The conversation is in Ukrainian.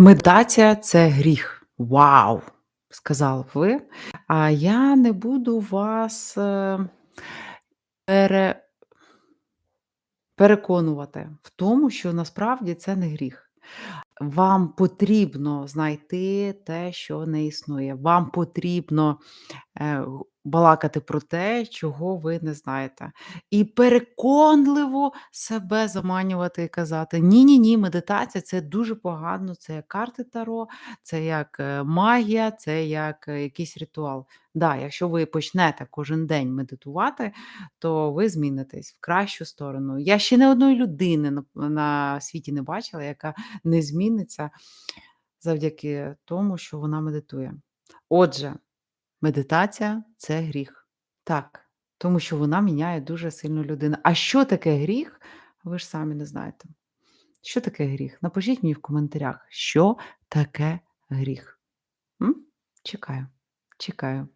Медитація- це гріх. Вау! Сказали ви. А я не буду вас, е, пере переконувати в тому, що насправді це не гріх. Вам потрібно знайти те, що не існує. Вам потрібно, е, балакати про те, чого ви не знаєте. І переконливо себе заманювати і казати: "Ні-ні-ні, медитація- це дуже погано, це як карти Таро, це як, е, магія, це як, е, якийсь ритуал". Да, якщо ви почнете кожен день медитувати, то ви змінитесь в кращу сторону. Я ще ні одної людини на на світі не бачила, яка не зміниться завдяки тому, що вона медитує. Отже, медитація- це гріх. Так, тому що вона міняє дуже сильно людину. А що таке гріх, ви ж самі не знаєте. Що таке гріх? Напишіть мені в коментарях, що таке гріх. М? Чекаю, чекаю.